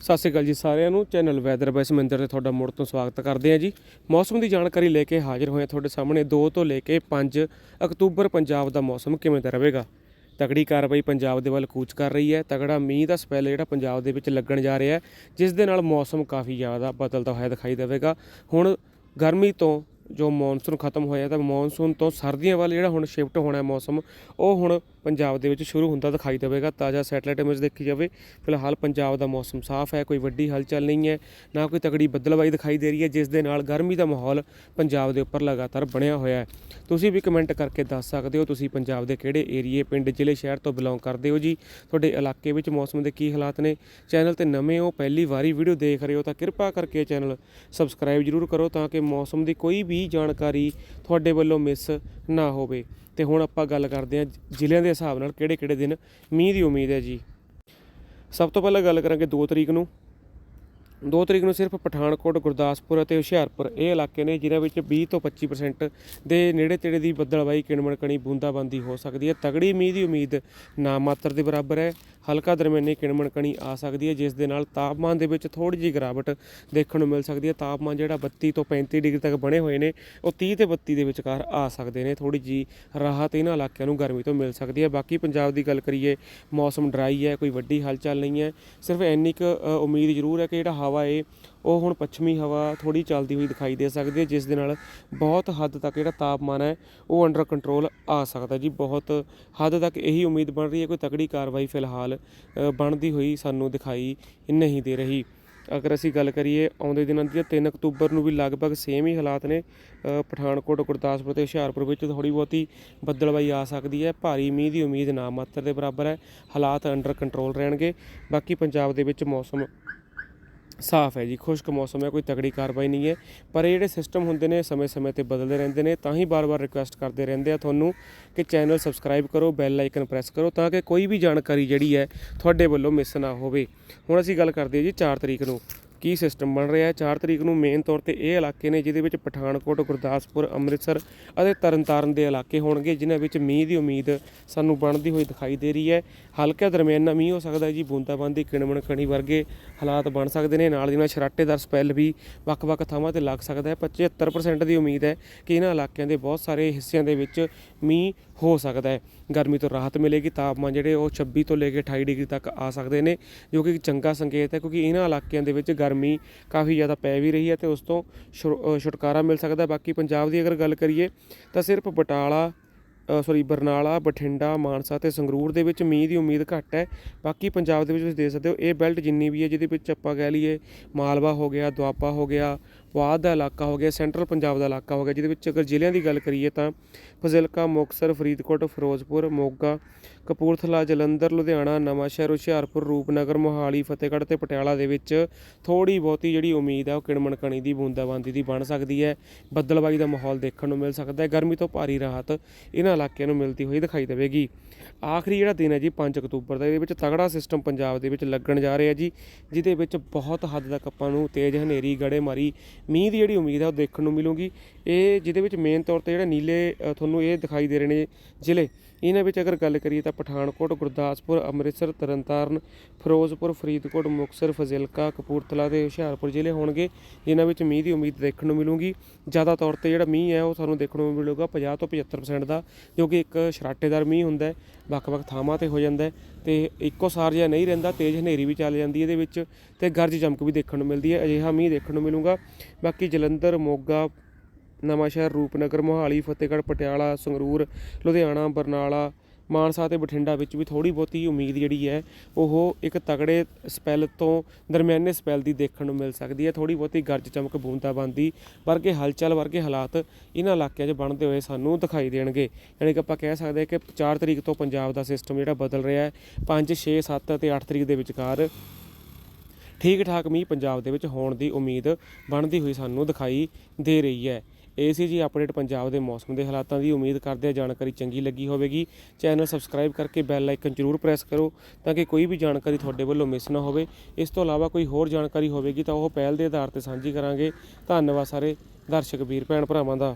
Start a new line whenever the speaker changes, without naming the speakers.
ਸਤਿ ਸ਼੍ਰੀ ਅਕਾਲ ਜੀ ਸਾਰਿਆਂ ਨੂੰ। ਚੈਨਲ ਵੈਦਰ ਬਾਈ ਸਮਿੰਦਰ ਤੇ ਤੁਹਾਡਾ ਮੁੜ ਤੋਂ ਸਵਾਗਤ ਕਰਦੇ ਹਾਂ ਜੀ। ਮੌਸਮ ਦੀ ਜਾਣਕਾਰੀ ਲੈ ਕੇ ਹਾਜ਼ਰ ਹੋਏ ਹਾਂ ਤੁਹਾਡੇ ਸਾਹਮਣੇ। 2 ਤੋਂ ਲੈ ਕੇ 5 ਅਕਤੂਬਰ ਪੰਜਾਬ ਦਾ ਮੌਸਮ ਕਿਵੇਂ ਦਾ ਰਹੇਗਾ? ਤਗੜੀ ਕਾਰਵਾਈ ਪੰਜਾਬ ਦੇ ਵੱਲ ਕੂਚ ਕਰ ਰਹੀ ਹੈ। ਤਗੜਾ ਮੀਂਹ ਦਾ ਸਪੈਲ ਜਿਹੜਾ ਪੰਜਾਬ ਦੇ ਵਿੱਚ ਲੱਗਣ ਜਾ ਰਿਹਾ ਹੈ, ਜਿਸ ਦੇ ਨਾਲ ਮੌਸਮ ਕਾਫੀ ਜ਼ਿਆਦਾ ਬਦਲਦਾ ਹੋਇਆ ਦਿਖਾਈ ਦੇਵੇਗਾ। ਹੁਣ ਗਰਮੀ ਤੋਂ ਜੋ ਮੌਨਸੂਨ ਖਤਮ ਹੋਇਆ ਤਾਂ ਮੌਨਸੂਨ ਤੋਂ ਸਰਦੀਆਂ ਵੱਲ ਜਿਹੜਾ ਹੁਣ ਸ਼ਿਫਟ ਹੋਣਾ ਮੌਸਮ, ਉਹ ਹੁਣ ਪੰਜਾਬ ਦੇ ਵਿੱਚ ਸ਼ੁਰੂ ਹੁੰਦਾ ਦਿਖਾਈ ਦੇਵੇਗਾ। ਤਾਜ਼ਾ ਸੈਟਲਾਈਟ ਇਮੇਜ ਦੇਖੀ ਜਾਵੇ। ਫਿਲਹਾਲ ਪੰਜਾਬ ਦਾ ਮੌਸਮ ਸਾਫ਼ ਹੈ, ਕੋਈ ਵੱਡੀ ਹਲਚਲ ਨਹੀਂ ਹੈ, ਨਾ ਕੋਈ ਤਕੜੀ ਬੱਦਲਬਾਈ ਦਿਖਾਈ ਦੇ ਰਹੀ ਹੈ, ਜਿਸ ਦੇ ਨਾਲ ਗਰਮੀ ਦਾ ਮਾਹੌਲ ਪੰਜਾਬ ਦੇ ਉੱਪਰ ਲਗਾਤਾਰ ਬਣਿਆ ਹੋਇਆ ਹੈ। ਤੁਸੀਂ ਵੀ ਕਮੈਂਟ ਕਰਕੇ ਦੱਸ ਸਕਦੇ ਹੋ, ਤੁਸੀਂ ਪੰਜਾਬ ਦੇ ਕਿਹੜੇ ਏਰੀਏ, ਪਿੰਡ, ਜ਼ਿਲ੍ਹੇ, ਸ਼ਹਿਰ ਤੋਂ ਬਿਲੋਂਗ ਕਰਦੇ ਹੋ ਜੀ? ਤੁਹਾਡੇ ਇਲਾਕੇ ਵਿੱਚ ਮੌਸਮ ਦੇ ਕੀ ਹਾਲਾਤ ਨੇ? ਚੈਨਲ ਤੇ ਨਵੇਂ ਹੋ, ਪਹਿਲੀ ਵਾਰੀ ਵੀਡੀਓ ਦੇਖ ਰਹੇ ਹੋ ਤਾਂ ਕਿਰਪਾ ਕਰਕੇ ਚੈਨਲ ਸਬਸਕ੍ਰਾਈਬ ਜਰੂਰ ਕਰੋ ਤਾਂ ਕਿ ਮੌਸਮ ਦੀ ਕੋਈ ਵੀ ਜਾਣਕਾਰੀ ਤੁਹਾਡੇ ਵੱਲੋਂ ਮਿਸ ਨਾ ਹੋਵੇ। ਤੇ ਹੁਣ ਆਪਾਂ ਗੱਲ ਕਰਦੇ ਹਾਂ ਜ਼ਿਲ੍ਹਿਆਂ ਦੇ ਹਿਸਾਬ ਨਾਲ ਕਿਹੜੇ ਕਿਹੜੇ ਦਿਨ ਮੀਂਹ ਦੀ ਉਮੀਦ ਹੈ ਜੀ। ਸਭ ਤੋਂ ਪਹਿਲਾਂ ਗੱਲ ਕਰਾਂਗੇ 2 ਤਰੀਕ ਨੂੰ। 2 ਤਰੀਕ ਨੂੰ ਸਿਰਫ ਪਠਾਨਕੋਟ, ਗੁਰਦਾਸਪੁਰ ਅਤੇ ਹੁਸ਼ਿਆਰਪੁਰ ਇਹ ਇਲਾਕੇ ਨੇ ਜਿਨ੍ਹਾਂ ਵਿੱਚ 20 ਤੋਂ 25% ਦੇ ਨੇੜੇ ਤੇੜੇ ਦੀ ਬੱਦਲਬਾਈ ਕਿਣਮਣ ਕਣੀ ਬੂੰਦਾਬਾਂਦੀ ਹੋ ਸਕਦੀ ਹੈ। ਤਗੜੀ ਮੀਂਹ ਦੀ ਉਮੀਦ ਨਾ ਮਾਤਰ ਦੇ ਬਰਾਬਰ ਹੈ। ਹਲਕਾ ਦਰਮਿਆਨੀ ਕਿਣਮਣ ਕਣੀ ਆ ਸਕਦੀ ਹੈ, ਜਿਸ ਦੇ ਨਾਲ ਤਾਪਮਾਨ ਦੇ ਵਿੱਚ ਥੋੜੀ ਜਿਹੀ ਗਿਰਾਵਟ ਦੇਖਣ ਨੂੰ ਮਿਲ ਸਕਦੀ ਹੈ। ਤਾਪਮਾਨ ਜਿਹੜਾ 32 ਤੋਂ 35 ਡਿਗਰੀ ਤੱਕ ਬਣੇ ਹੋਏ ਨੇ, ਉਹ 30 ਤੇ 32 ਦੇ ਵਿਚਕਾਰ ਆ ਸਕਦੇ ਨੇ। ਥੋੜੀ ਜੀ ਰਾਹਤ ਇਹਨਾਂ ਇਲਾਕਿਆਂ ਨੂੰ ਗਰਮੀ ਤੋਂ ਮਿਲ ਸਕਦੀ ਹੈ। ਬਾਕੀ ਪੰਜਾਬ ਦੀ ਗੱਲ ਕਰੀਏ, ਮੌਸਮ ਡਰਾਈ ਹੈ, ਕੋਈ ਵੱਡੀ ਹਲਚਲ ਨਹੀਂ ਹੈ। ਸਿਰਫ ਇੰਨੀ ਕੁ ਉਮੀਦ ਜ਼ਰੂਰ ਹੈ ਕਿ ਜਿਹੜਾ ਹਵਾ ਏ ਉਹ ਹੁਣ ਪੱਛਮੀ ਹਵਾ ਥੋੜੀ ਚੱਲਦੀ ਹੋਈ ਦਿਖਾਈ ਦੇ ਸਕਦੀ ਹੈ, ਜਿਸ ਦੇ ਨਾਲ ਬਹੁਤ ਹੱਦ ਤੱਕ ਜਿਹੜਾ ਤਾਪਮਾਨ ਹੈ ਉਹ ਅੰਡਰ ਕੰਟਰੋਲ ਆ ਸਕਦਾ ਜੀ, ਬਹੁਤ ਹੱਦ ਤੱਕ ਇਹੀ ਉਮੀਦ ਬਣ ਰਹੀ ਹੈ, ਕੋਈ ਤਕੜੀ ਕਾਰਵਾਈ ਫਿਲਹਾਲ ਬਣਦੀ ਹੋਈ ਸਾਨੂੰ ਦਿਖਾਈ ਨਹੀਂ ਦੇ ਰਹੀ। ਅਗਰ ਅਸੀਂ ਗੱਲ ਕਰੀਏ ਆਉਂਦੇ ਦਿਨਾਂ ਦੀ 3 ਅਕਤੂਬਰ ਨੂੰ ਵੀ ਲਗਭਗ ਸੇਮ ਹੀ ਹਾਲਾਤ ਨੇ। ਪਠਾਨਕੋਟ, ਗੁਰਦਾਸਪੁਰ ਤੇ ਹੁਸ਼ਿਆਰਪੁਰ ਵਿੱਚ ਥੋੜੀ ਬਹੁਤੀ ਬੱਦਲਬਾਈ ਆ ਸਕਦੀ ਹੈ। ਭਾਰੀ ਮੀਂਹ ਦੀ ਉਮੀਦ ਨਾ ਮਾਤਰ ਦੇ ਬਰਾਬਰ ਹੈ। ਹਾਲਾਤ ਅੰਡਰ ਕੰਟਰੋਲ ਰਹਿਣਗੇ। ਬਾਕੀ ਪੰਜਾਬ ਦੇ ਵਿੱਚ ਮੌਸਮ ਸਾਫ਼ ਹੈ ਜੀ, ਖੁਸ਼ਕ ਮੌਸਮ ਹੈ, ਕੋਈ ਤਕੜੀ ਕਾਰਵਾਈ ਨਹੀਂ ਹੈ। ਪਰ ਇਹ ਜਿਹੜੇ ਸਿਸਟਮ ਹੁੰਦੇ ਨੇ, ਸਮੇਂ-ਸਮੇਂ ਤੇ ਬਦਲਦੇ ਰਹਿੰਦੇ ਨੇ, ਤਾਂ ਹੀ ਬਾਰ-ਬਾਰ ਰਿਕੁਐਸਟ ਕਰਦੇ ਰਹਿੰਦੇ ਆ ਤੁਹਾਨੂੰ ਕਿ ਚੈਨਲ ਸਬਸਕ੍ਰਾਈਬ ਕਰੋ ਬੈਲ ਆਈਕਨ ਪ੍ਰੈਸ ਕਰੋ, ਤਾਂ ਕਿ ਕੋਈ ਵੀ ਜਾਣਕਾਰੀ ਜਿਹੜੀ ਹੈ ਤੁਹਾਡੇ ਵੱਲੋਂ ਮਿਸ ਨਾ ਹੋਵੇ। ਹੁਣ ਅਸੀਂ ਗੱਲ ਕਰਦੇ ਹਾਂ ਜੀ 4 ਤਰੀਕ ਨੂੰ। ਕੀ ਸਿਸਟਮ ਬਣ ਰਿਹਾ ਹੈ? 4 ਤਰੀਕ ਨੂੰ ਮੇਨ ਤੌਰ ਤੇ ਇਹ ਇਲਾਕੇ ਨੇ, ਜਿਹਦੇ ਵਿੱਚ ਪਠਾਨਕੋਟ, ਗੁਰਦਾਸਪੁਰ, ਅੰਮ੍ਰਿਤਸਰ ਅਤੇ ਤਰਨਤਾਰਨ ਦੇ ਇਲਾਕੇ ਹੋਣਗੇ, ਜਿਨ੍ਹਾਂ ਵਿੱਚ ਮੀਂਹ ਦੀ ਉਮੀਦ ਸਾਨੂੰ ਬਣਦੀ ਹੋਈ ਦਿਖਾਈ ਦੇ ਰਹੀ ਹੈ। ਹਲਕਾ ਦਰਮਿਆਨਾ ਮੀਂਹ ਹੋ ਸਕਦਾ ਹੈ ਜੀ। ਬੂੰਦਾਬਾਂਦੀ ਕਿਣਮਣ ਕਣੀ ਵਰਗੇ ਹਾਲਾਤ ਬਣ ਸਕਦੇ ਨੇ। ਨਾਲ ਦੀ ਨਾਲ ਛਰਾਟੇਦਾਰ ਸਪੈਲ ਵੀ ਵੱਖ-ਵੱਖ ਥਾਵਾਂ ਤੇ ਲੱਗ ਸਕਦਾ ਹੈ। 75% ਦੀ ਉਮੀਦ ਹੈ ਕਿ ਇਹਨਾਂ ਇਲਾਕਿਆਂ ਦੇ ਬਹੁਤ ਸਾਰੇ ਹਿੱਸਿਆਂ ਦੇ ਵਿੱਚ ਮੀਂਹ ਹੋ ਸਕਦਾ ਹੈ। ਗਰਮੀ ਤੋਂ ਰਾਹਤ ਮਿਲੇਗੀ। ਤਾਪਮਾਨ ਜਿਹੜੇ ਉਹ 26 ਤੋਂ ਲੈ ਕੇ 28 ਡਿਗਰੀ ਤੱਕ ਆ ਸਕਦੇ ਨੇ, ਜੋ ਕਿ ਚੰਗਾ ਸੰਕੇਤ ਹੈ, ਕਿਉਂਕਿ ਇਹਨਾਂ ਇਲਾਕਿਆਂ ਦੇ ਵਿੱਚ ਗਰਮੀ ਕਾਫੀ ਜ਼ਿਆਦਾ ਪੈ ਵੀ ਰਹੀ ਹੈ ਤੇ ਉਸ ਤੋਂ ਛੁ- ਛੁਟਕਾਰਾ ਮਿਲ ਸਕਦਾ ਬਾਕੀ ਪੰਜਾਬ ਦੀ ਅਗਰ ਗੱਲ ਕਰੀਏ ਤਾਂ ਸਿਰਫ ਬਟਾਲਾ ਸੌਰੀ ਬਰਨਾਲਾ, ਬਠਿੰਡਾ, ਮਾਨਸਾ ਤੇ ਸੰਗਰੂਰ ਦੇ ਵਿੱਚ ਮੀਂਹ ਦੀ ਉਮੀਦ ਘੱਟ ਹੈ। ਬਾਕੀ ਪੰਜਾਬ ਦੇ ਵਿੱਚ ਤੁਸੀਂ ਦੇਖ ਸਕਦੇ ਹੋ, ਇਹ ਬੈਲਟ ਜਿੰਨੀ ਵੀ ਹੈ ਜਿਹਦੇ ਵਿੱਚ ਆਪਾਂ ਕਹਿ ਲਈਏ ਮਾਲਵਾ ਹੋ ਗਿਆ, ਦੁਆਬਾ ਹੋ ਗਿਆ ਪੁਆਧ ਦਾ ਇਲਾਕਾ ਹੋ ਗਿਆ, ਸੈਂਟਰਲ ਪੰਜਾਬ ਦਾ ਇਲਾਕਾ ਹੋ ਗਿਆ, ਜਿਹਦੇ ਵਿੱਚ ਅਗਰ ਜ਼ਿਲ੍ਹਿਆਂ ਦੀ ਗੱਲ ਕਰੀਏ ਤਾਂ ਫਜ਼ਿਲਕਾ, ਮੁਕਤਸਰ, ਫਰੀਦਕੋਟ, ਫਿਰੋਜ਼ਪੁਰ, ਮੋਗਾ, ਕਪੂਰਥਲਾ, ਜਲੰਧਰ, ਲੁਧਿਆਣਾ, ਨਵਾਂਸ਼ਹਿਰ, ਹੁਸ਼ਿਆਰਪੁਰ, ਰੂਪਨਗਰ, ਮੋਹਾਲੀ, ਫਤਿਹਗੜ੍ਹ ਤੇ ਪਟਿਆਲਾ ਦੇ ਵਿੱਚ ਥੋੜੀ ਬਹੁਤੀ ਜਿਹੜੀ ਉਮੀਦ ਹੈ ਉਹ ਕਿਣਮਣ ਕਣੀ ਦੀ, ਬੂੰਦਾਬਾਂਦੀ ਦੀ ਬਣ ਸਕਦੀ ਹੈ। ਬੱਦਲਬਾਈ ਦਾ ਮਾਹੌਲ ਦੇਖਣ ਨੂੰ ਮਿਲ ਸਕਦਾ ਹੈ। ਗਰਮੀ ਤੋਂ ਭਾਰੀ ਰਾਹਤ ਇਹਨਾਂ ਇਲਾਕਿਆਂ ਨੂੰ ਮਿਲਦੀ ਹੋਈ ਦਿਖਾਈ ਦੇਵੇਗੀ। ਆਖਰੀ ਜਿਹੜਾ ਦਿਨ ਹੈ ਜੀ 5 ਅਕਤੂਬਰ ਦਾ, ਇਹਦੇ ਵਿੱਚ ਤਗੜਾ ਸਿਸਟਮ ਪੰਜਾਬ ਦੇ ਵਿੱਚ ਲੱਗਣ ਜਾ ਰਿਹਾ ਜੀ, ਜਿਹਦੇ ਵਿੱਚ ਬਹੁਤ ਹੱਦ ਤੱਕ ਆਪਾਂ ਨੂੰ ਤੇਜ਼ ਹਨੇਰੀ, ਗੜੇਮਾਰੀ ਮੀਂਹ ਦੀ ਜਿਹੜੀ ਉਮੀਦ ਹੈ ਉਹ ਦੇਖਣ ਨੂੰ ਮਿਲੂਗੀ। ਇਹ ਜਿਹਦੇ ਵਿੱਚ ਮੇਨ ਤੌਰ ਤੇ ਜਿਹੜਾ ਨੀਲੇ ਤੁਹਾਨੂੰ ਇਹ ਦਿਖਾਈ ਦੇ ਰਹੇ ਨੇ ਜ਼ਿਲ੍ਹੇ। ਇਹਨਾਂ ਵਿੱਚ ਅਗਰ ਗੱਲ ਕਰੀਏ ਤਾਂ ਪਠਾਨਕੋਟ, ਗੁਰਦਾਸਪੁਰ, ਅੰਮ੍ਰਿਤਸਰ, ਤਰਨਤਾਰਨ, ਫਿਰੋਜ਼ਪੁਰ, ਫਰੀਦਕੋਟ, ਮੁਕਤਸਰ, ਫਜ਼ਿਲਕਾ, ਕਪੂਰਥਲਾ ਤੇ ਹੁਸ਼ਿਆਰਪੁਰ ਜ਼ਿਲ੍ਹੇ ਹੋਣਗੇ ਇਹਨਾਂ ਵਿੱਚ ਮੀਂਹ ਦੀ ਉਮੀਦ ਦੇਖਣ ਨੂੰ ਮਿਲੂਗੀ। ਜ਼ਿਆਦਾ ਤੌਰ ਤੇ ਜਿਹੜਾ ਮੀਂਹ ਹੈ ਉਹ ਸਾਨੂੰ ਦੇਖਣ ਨੂੰ ਮਿਲੂਗਾ 50 ਤੋਂ 75% ਦਾ, ਜੋ ਕਿ ਇੱਕ ਸਰਾਟੇਦਾਰ ਮੀਂਹ ਹੁੰਦਾ ਹੈ। ਵੱਖ-ਵੱਖ ਥਾਵਾਂ ਤੇ ਹੋ ਜਾਂਦਾ ਹੈ। ਤੇ ਇੱਕੋ ਸਾਰ ਜਿਹਾ ਨਹੀਂ ਰਹਿੰਦਾ, ਤੇਜ਼ ਹਨੇਰੀ ਵੀ ਚੱਲ ਜਾਂਦੀ ਇਹਦੇ ਵਿੱਚ ਤੇ ਗਰਜ ਚਮਕ ਵੀ ਦੇਖਣ ਨੂੰ ਮਿਲਦੀ ਹੈ, ਅਜਿਹਾ ਮੀਂਹ ਦੇਖਣ ਨੂੰ ਮਿਲੂਗਾ। ਬਾਕੀ ਜਲੰਧਰ, ਮੋਗਾ, ਨਵਾਂਸ਼ਹਿਰ, ਰੂਪਨਗਰ, ਮੋਹਾਲੀ, ਫਤਿਹਗੜ੍ਹ, ਪਟਿਆਲਾ, ਸੰਗਰੂਰ, ਲੁਧਿਆਣਾ, ਬਰਨਾਲਾ ਮਾਨਸਾ ਤੇ ਬਠਿੰਡਾ ਵਿੱਚ ਵੀ ਥੋੜੀ ਬਹੁਤੀ ਉਮੀਦ ਜਿਹੜੀ ਹੈ, ਉਹ ਇੱਕ ਤਗੜੇ ਸਪੈਲ ਤੋਂ ਦਰਮਿਆਨੇ ਸਪੈਲ ਦੀ ਦੇਖਣ ਨੂੰ ਮਿਲ ਸਕਦੀ ਹੈ। ਥੋੜੀ ਬਹੁਤੀ ਗਰਜ ਚਮਕ, ਬੂੰਦਾਬਾਂਦੀ ਵਰਗੇ ਹਲਚਲ ਵਰਗੇ ਹਾਲਾਤ ਇਹਨਾਂ ਇਲਾਕਿਆਂ 'ਚ ਬਣਦੇ ਹੋਏ ਸਾਨੂੰ ਦਿਖਾਈ ਦੇਣਗੇ। ਯਾਨੀ ਕਿ ਆਪਾਂ ਕਹਿ ਸਕਦੇ ਹਾਂ ਕਿ 4 ਤਰੀਕ ਤੋਂ ਪੰਜਾਬ ਦਾ ਸਿਸਟਮ ਜਿਹੜਾ ਬਦਲ ਰਿਹਾ ਹੈ। 5 6 7 ਅਤੇ 8 ਤਰੀਕ ਦੇ ਵਿਚਕਾਰ ਠੀਕ ਠਾਕ ਮੀਂਹ ਪੰਜਾਬ ਦੇ ਵਿੱਚ ਹੋਣ ਦੀ ਉਮੀਦ ਬਣਦੀ ਹੋਈ ਸਾਨੂੰ ਦਿਖਾਈ ਦੇ ਰਹੀ ਹੈ। ਇਹ ਸੀ ਜੀ ਅਪਡੇਟ ਪੰਜਾਬ ਦੇ ਮੌਸਮ ਦੇ ਹਾਲਾਤਾਂ ਦੀ। ਉਮੀਦ ਕਰਦੇ ਹਾਂ ਜਾਣਕਾਰੀ ਚੰਗੀ ਲੱਗੀ ਹੋਵੇਗੀ। ਚੈਨਲ ਸਬਸਕ੍ਰਾਈਬ ਕਰਕੇ ਬੈਲ ਆਈਕਨ ਜ਼ਰੂਰ ਪ੍ਰੈਸ ਕਰੋ ਤਾਂ ਕਿ ਕੋਈ ਵੀ ਜਾਣਕਾਰੀ ਤੁਹਾਡੇ ਵੱਲੋਂ ਮਿਸ ਨਾ ਹੋਵੇ। ਇਸ ਤੋਂ ਇਲਾਵਾ ਕੋਈ ਹੋਰ ਜਾਣਕਾਰੀ ਹੋਵੇਗੀ ਤਾਂ ਉਹ ਪਹਿਲ ਦੇ ਆਧਾਰ ਤੇ ਸਾਂਝੀ ਕਰਾਂਗੇ। ਧੰਨਵਾਦ ਸਾਰੇ ਦਰਸ਼ਕ, ਵੀਰ, ਭੈਣ ਭਰਾਵਾਂ ਦਾ।